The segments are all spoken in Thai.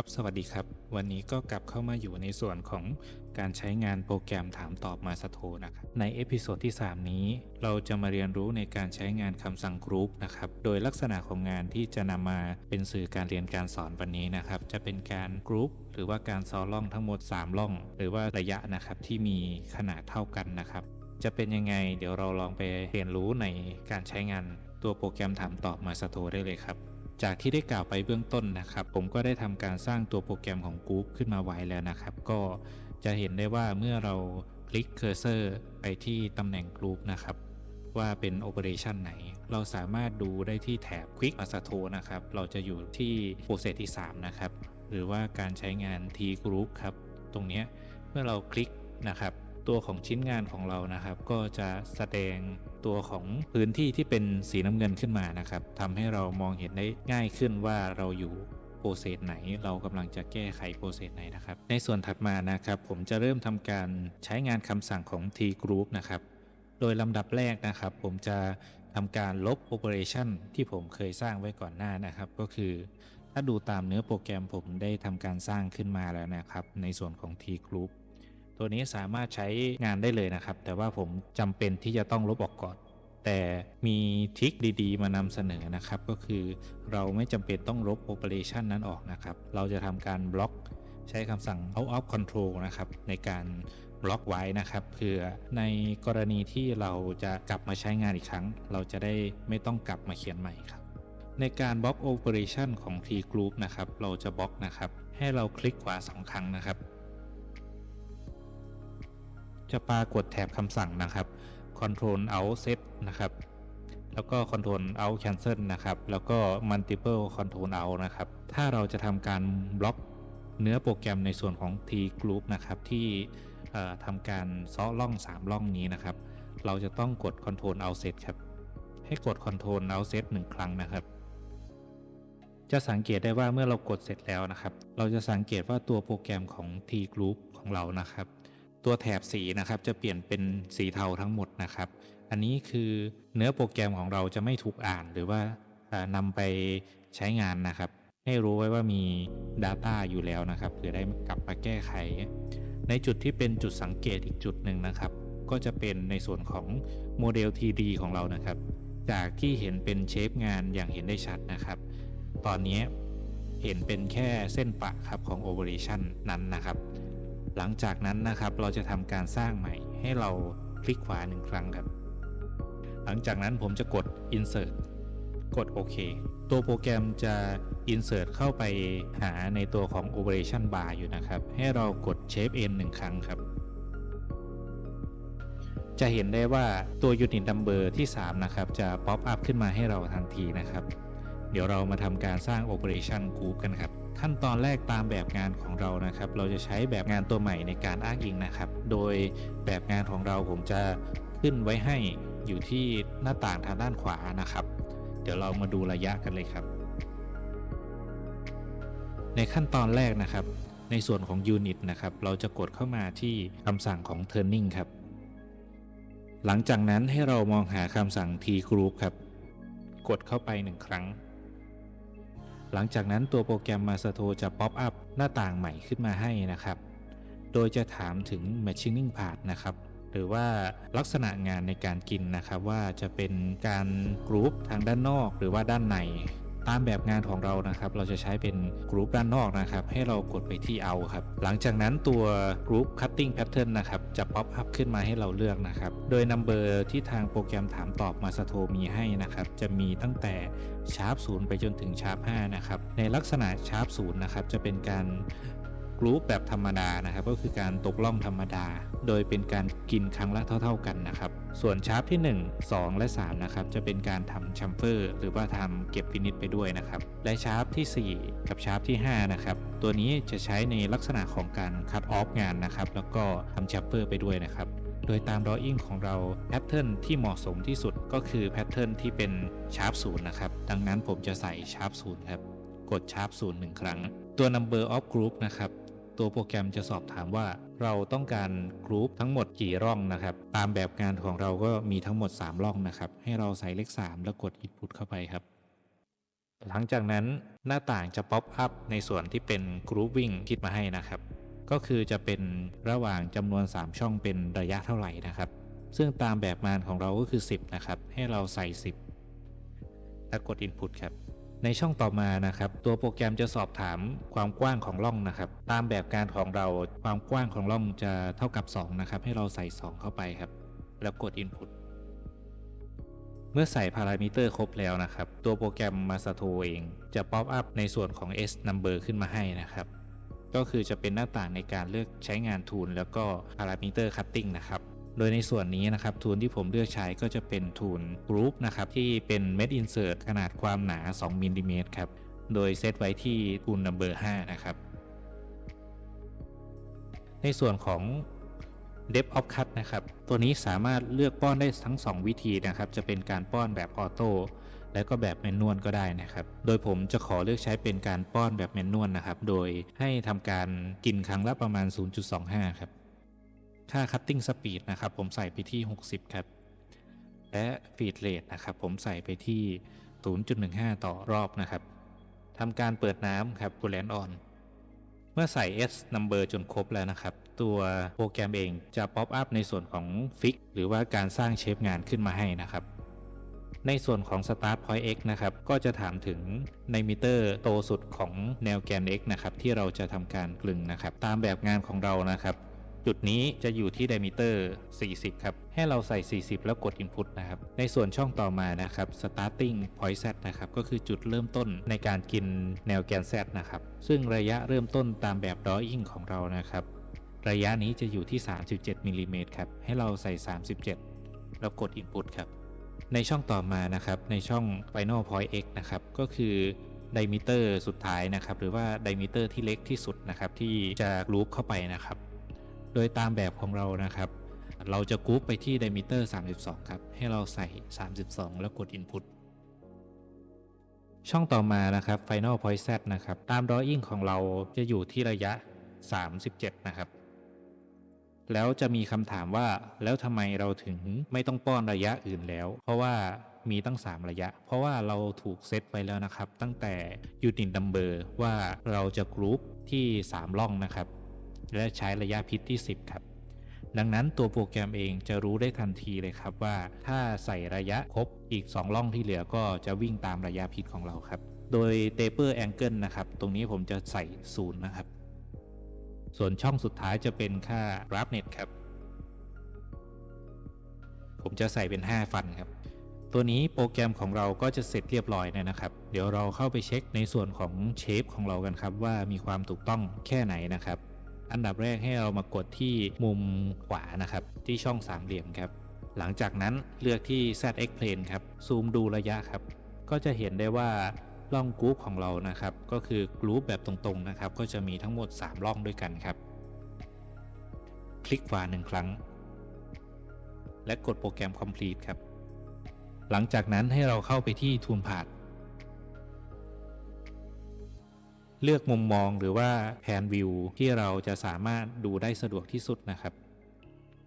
ครับ สวัสดีครับ วันนี้ก็กลับเข้ามาอยู่ในส่วนของการใช้งานโปรแกรมถามตอบมาสโทนะครับ ในเอพิโซดที่ 3 นี้ เราจะมาเรียนรู้ในการใช้งานคำสั่งกรุ๊ปนะครับ โดยลักษณะของงานที่จะนำมาเป็นสื่อการเรียนการสอนวันนี้นะครับ จะเป็นการกรุ๊ปหรือว่าการซอล่องทั้งหมด 3 ล่อง หรือว่าระยะนะครับที่มีขนาดเท่ากันนะครับ จะเป็นยังไง เดี๋ยวเราลองไปเรียนรู้ในการใช้งานตัวโปรแกรมถามตอบมาสโทได้เลยครับ จากที่ได้กล่าวไปเบื้องต้นนะครับ ผมก็ได้ทำการสร้างตัวโปรแกรมของ Group ขึ้นมาไว้แล้วนะครับ ก็จะเห็นได้ว่าเมื่อเราคลิกเคอร์เซอร์ไปที่ตำแหน่ง Group นะครับ ว่าเป็น Operation ไหน เราสามารถดูได้ที่แถบ Quick a s a t o นะครับ เราจะอยู่ที่โปรเซสที่ 3 นะครับ หรือว่าการใช้งาน T Group ครับ ตรงนี้เมื่อเราคลิกนะครับ ตัวของชิ้นงานของเรานะครับ ก็จะแสดงตัวของพื้นที่ที่เป็นสีน้ำเงินขึ้นมานะครับทำให้เรามองเห็นได้ง่ายขึ้นว่าเราอยู่โปรเซสไหนเรากำลังจะแก้ไขโปรเซสไหนนะครับ ในส่วนถัดมานะครับผมจะเริ่มทำการใช้งานคำสั่งของ T Group นะครับ โดยลำดับแรกนะครับ ผมจะทำการลบ Operation ที่ผมเคยสร้างไว้ก่อนหน้านะครับ ก็คือ ถ้าดูตามเนื้อโปรแกรมผมได้ทำการสร้างขึ้นมาแล้วนะครับ ในส่วนของ T Group ตัวนี้สามารถใช้งานได้เลยนะครับ แต่ว่าผมจำเป็นที่จะต้องลบออกก่อน แต่มีทริคดีๆ มานำเสนอนะครับ ก็คือเราไม่จำเป็นต้องลบ Operation นั้นออกนะครับ เราจะทำการบล็อกใช้คำสั่ง out of control นะครับ ในการบล็อกไว้นะครับเพื่อในกรณีที่เราจะกลับมาใช้งานอีกครั้ง เราจะได้ไม่ต้องกลับมาเขียนใหม่ครับ ในการบล็อก Operation ของ T Group นะครับ เราจะบล็อกนะครับ ให้เราคลิกขวา 2 ครั้งนะครับ จะปรากฏแถบคำสั่งนะครับ Control Alt Set นะครับ แล้วก็ Control Alt Cancel นะครับ แล้วก็ Multiple Control Alt นะครับ ถ้าเราจะทำการบล็อกเนื้อโปรแกรมในส่วนของ T Group นะครับที่ทำการซ้อล่อง 3 ล่องนี้นะครับ เราจะต้องกด Control Alt Set ครับ ให้กด Control Alt Set 1 ครั้งนะครับ จะสังเกตได้ว่าเมื่อเรากดเสร็จแล้วนะครับ เราจะสังเกตว่าตัวโปรแกรมของ T Group ของเรานะครับ ตัวแถบสีนะครับจะเปลี่ยนเป็นสีเทาทั้งหมดนะครับ อันนี้คือเนื้อโปรแกรมของเราจะไม่ถูกอ่านหรือว่านำไปใช้งานนะครับ ให้รู้ไว้ว่ามี Data อยู่แล้วนะครับเผื่อได้กลับมาแก้ไข ในจุดที่เป็นจุดสังเกตอีกจุดหนึ่งนะครับ ก็จะเป็นในส่วนของโมเดล 3D ของเรานะครับ จากที่เห็นเป็นเชฟงานอย่างเห็นได้ชัดนะครับ ตอนนี้เห็นเป็นแค่เส้นปะครับของ Operation นั้นนะครับ หลังจากนั้นนะครับเราจะทำการสร้างใหม่ให้เราคลิกขวาหนึ่งครั้งครับ หลังจากนั้นผมจะกด insert กดโอเคตัวโปรแกรมจะ insert เข้าไปหาในตัวของ operation bar อยู่นะครับ ให้เรากด shape n หนึ่งครั้งครับ จะเห็นได้ว่าตัว unit number ที่ 3 นะครับ จะ pop up ขึ้นมาให้เราทันทีนะครับ เดี๋ยวเรามาทำการสร้าง operation group กันครับ ขั้นตอนแรกตามแบบงานของเรานะครับ เราจะใช้แบบงานตัวใหม่ในการอ้างอิงนะครับ โดยแบบงานของเราผมจะขึ้นไว้ให้อยู่ที่หน้าต่างทางด้านขวานะครับ เดี๋ยวเรามาดูระยะกันเลยครับ ในขั้นตอนแรกนะครับ ในส่วนของ Unit นะครับ เราจะกดเข้ามาที่คำสั่งของ Turning ครับ หลังจากนั้นให้เรามองหาคำสั่ง T Group ครับ กดเข้าไปหนึ่งครั้ง หลังจากนั้นตัวโปรแกรม Masato จะป๊อปอัพหน้าต่างใหม่ขึ้นมาให้นะครับ โดยจะถามถึง Machining Part นะครับ หรือว่าลักษณะงานในการกินนะครับ ว่าจะเป็นการกรุ๊ปทางด้านนอกหรือว่าด้านใน ตามแบบงานของเรานะครับ เราจะใช้เป็นกรุ๊ปด้านนอกนะครับ ให้เรากดไปที่เอาครับ หลังจากนั้นตัวกรุ๊ป Cutting Pattern นะครับ จะป๊อปอัพขึ้นมาให้เราเลือกนะครับ โดย Number ที่ทางโปรแกรมถามตอบมาสโทมีให้นะครับ จะมีตั้งแต่ชาร์ป0ไปจนถึงชาร์ป5นะครับ ในลักษณะชาร์ป0นะครับ จะเป็นการกรุ๊ปแบบธรรมดานะครับ ก็คือการตกล่องธรรมดา โดยเป็นการกินครั้งละเท่า ๆกันนะครับ ส่วนชาร์ปที่ 1 2 และ 3 นะครับ จะเป็นการทำชัมเฟอร์ หรือว่าทำเก็บฟินิชไปด้วยนะครับ และชาร์ปที่ 4 กับชาร์ปที่ 5 นะครับ ตัวนี้จะใช้ในลักษณะของการคัดออฟงานนะครับ แล้วก็ทำชัมเฟอร์ไปด้วยนะครับ โดยตาม drawing ของเราแพทเทิร์นที่เหมาะสมที่สุดก็คือแพทเทิร์นที่เป็นชาร์ปศูนย์นะครับ ดังนั้นผมจะใส่ชาร์ปศูนย์ครับ กดชาร์ปศูนย์หนึ่งครั้ง ตัว number of group นะครับ ตัวโปรแกรมจะสอบถามว่า เราต้องการกรุ๊ปทั้งหมดกี่ร่องนะครับ ตามแบบงานของเราก็มีทั้งหมด 3 ร่องนะครับ ให้เราใส่เลข 3 แล้วกด input เข้าไปครับ หลังจากนั้นหน้าต่างจะป๊อปอัพในส่วนที่เป็น grouping คิดมาให้นะครับ ก็คือจะเป็นระหว่างจำนวน 3 ช่องเป็นระยะเท่าไหร่นะครับ ซึ่งตามแบบมานของเราก็คือ 10 นะครับ ให้เราใส่ 10 แล้วกด input ครับ ในช่องต่อมานะครับตัวโปรแกรมจะสอบถามความกว้างของร่องนะครับตามแบบการของเราความกว้างของร่องจะเท่ากับ 2 นะครับ ให้เราใส่ 2 เข้าไปครับ แล้วกด input เมื่อใส่พารามิเตอร์ครบแล้วนะครับ ตัวโปรแกรม m a s a t o เองจะป๊อปอัพในส่วนของ S number ขึ้นมาให้นะครับ ก็คือจะเป็นหน้าต่างในการเลือกใช้งานทูลแล้วก็พารามิเตอร์คัตติ้งนะครับ โดยในส่วนนี้นะครับทูลที่ผมเลือกใช้ก็จะเป็นทูลกรุ๊ปนะครับที่เป็นเม็ดอินเสิร์ตขนาดความหนา 2มิลลิเมตรครับโดยเซตไว้ที่ทูลนัมเบอร์5นะครับในส่วนของ Depth of Cut นะครับ ตัวนี้สามารถเลือกป้อนได้ทั้ง 2 วิธีนะครับ จะเป็นการป้อนแบบออโต้และก็แบบแมนนวลก็ได้นะครับ โดยผมจะขอเลือกใช้เป็นการป้อนแบบแมนนวลนะครับ โดยให้ทำการกินครั้งละประมาณ 0.25 ครับ ค่า cutting speed นะครับ ผมใส่ไปที่ 60 ครับ และ feed rate นะครับ ผมใส่ไปที่ 0.15 ต่อรอบนะครับทำการเปิดน้ำครับ coolant on เมื่อใส่ S number จนครบแล้วนะครับ ตัวโปรแกรมเองจะป๊อปอัพในส่วนของ Fix หรือว่าการสร้างเชฟงานขึ้นมาให้นะครับ ในส่วนของ Start Point X นะครับ ก็จะถามถึงในมิเตอร์โตสุดของแนวแกน X นะครับ ที่เราจะทำการกลึงนะครับ ตามแบบงานของเรานะครับ จุดนี้จะอยู่ที่ไดมิเตอร์ 40 ครับ ให้เราใส่ 40 แล้วกด Input นะครับ ในส่วนช่องต่อมานะครับ Starting Point Z นะครับ ก็คือจุดเริ่มต้นในการกินแนวแกน Z นะครับ ซึ่งระยะเริ่มต้นตามแบบ Drawing ของเรานะครับ ระยะนี้จะอยู่ที่ 37มิลลิเมตรครับ ให้เราใส่ 37 แล้วกด Input ครับ ในช่องต่อมานะครับ ในช่อง Final Point X นะครับ ก็คือไดมิเตอร์สุดท้ายนะครับ หรือว่าไดมิเตอร์ที่เล็กที่สุดนะครับ ที่จะรูปเข้าไปนะครับ โดยตามแบบของเรานะครับ เราจะกรุ๊ปไปที่ไดมิเตอร์ 32 ครับ ให้เราใส่ 32 แล้วกด Input ช่องต่อมานะครับ Final Point Z นะครับ ตาม Drawing ของเราจะอยู่ที่ระยะ 37 นะครับ แล้วจะมีคำถามว่าแล้วทำไมเราถึงไม่ต้องป้อนระยะอื่นแล้ว เพราะว่ามีตั้ง 3 ระยะ เพราะว่าเราถูกเซตไปแล้วนะครับ ตั้งแต่ Unit Number ว่าเราจะกรุ๊ปที่ 3 ล่องนะครับ และใช้ระยะพิษที่ 10 ครับ ดังนั้นตัวโปรแกรมเองจะรู้ได้ทันทีเลยครับว่า ถ้าใส่ระยะครบอีก 2 ล่องที่เหลือก็จะวิ่งตามระยะพิษของเราครับ โดย taper angle นะครับ ตรงนี้ผมจะใส่0นะครับ ส่วนช่องสุดท้ายจะเป็นค่า roughness ครับ ผมจะใส่เป็น 5 ฟันครับตัวนี้โปรแกรมของเราก็จะเสร็จเรียบร้อยแล้วนะครับ เดี๋ยวเราเข้าไปเช็คในส่วนของเชฟของเรากันครับ ว่ามีความถูกต้องแค่ไหนนะครับ อันดับแรกให้เรามากดที่มุมขวานะครับ ที่ช่องสามเหลี่ยมครับ หลังจากนั้นเลือกที่ ZX Plane ครับ ซูมดูระยะครับ ก็จะเห็นได้ว่าล่องกรุ๊ปของเรานะครับ ก็คือกรุ๊ปแบบตรงๆนะครับ ก็จะมีทั้งหมด 3 ล่องด้วยกันครับ คลิกขวาหนึ่งครั้ง และกดโปรแกรม Complete ครับ หลังจากนั้นให้เราเข้าไปที่ Toolpath เลือกมุมมองหรือว่าแผนวิวที่เราจะสามารถดูได้สะดวกที่สุดนะครับ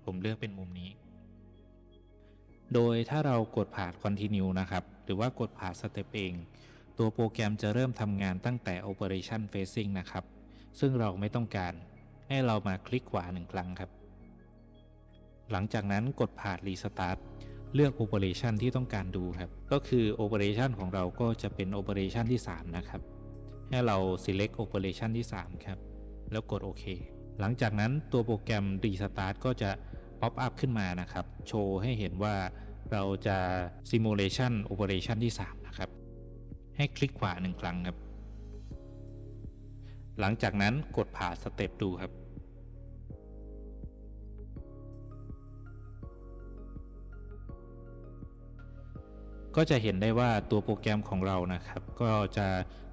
ผมเลือกเป็นมุมนี้ โดยถ้าเรากดผ่าน Continue นะครับ หรือว่ากดผ่านสเต็ปเอง ตัวโปรแกรมจะเริ่มทำงานตั้งแต่ Operation Facing นะครับ ซึ่งเราไม่ต้องการให้เรามาคลิกขวาหนึ่งครั้งครับ หลังจากนั้นกดผ่าน Restart เลือก Operation ที่ต้องการดูครับ ก็คือ Operation ของเราก็จะเป็น Operation ที่ 3 นะครับ ให้เรา select operation ที่ 3 ครับ แล้วกดโอเค หลังจากนั้นตัวโปรแกรม restart ก็จะ pop up ขึ้นมานะครับ โชว์ให้เห็นว่าเราจะ simulation operation ที่ 3 นะครับ ให้คลิกขวาหนึ่งครั้งครับ หลังจากนั้นกดผ่าสเต็ปดูครับก็จะเห็นได้ว่าตัวโปรแกรมของเรานะครับ ก็จะ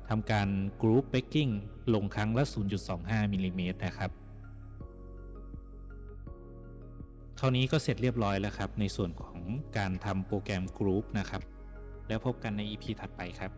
ทำการกรูปเบกกิ้งลงครั้งละ 0.25มิลลิเมตรนะครับเท่านี้ก็เสร็จเรียบร้อยแล้วครับ ในส่วนของการทำโปรแกรมกรูปนะครับ แล้วพบกันใน EP ถัดไปครับ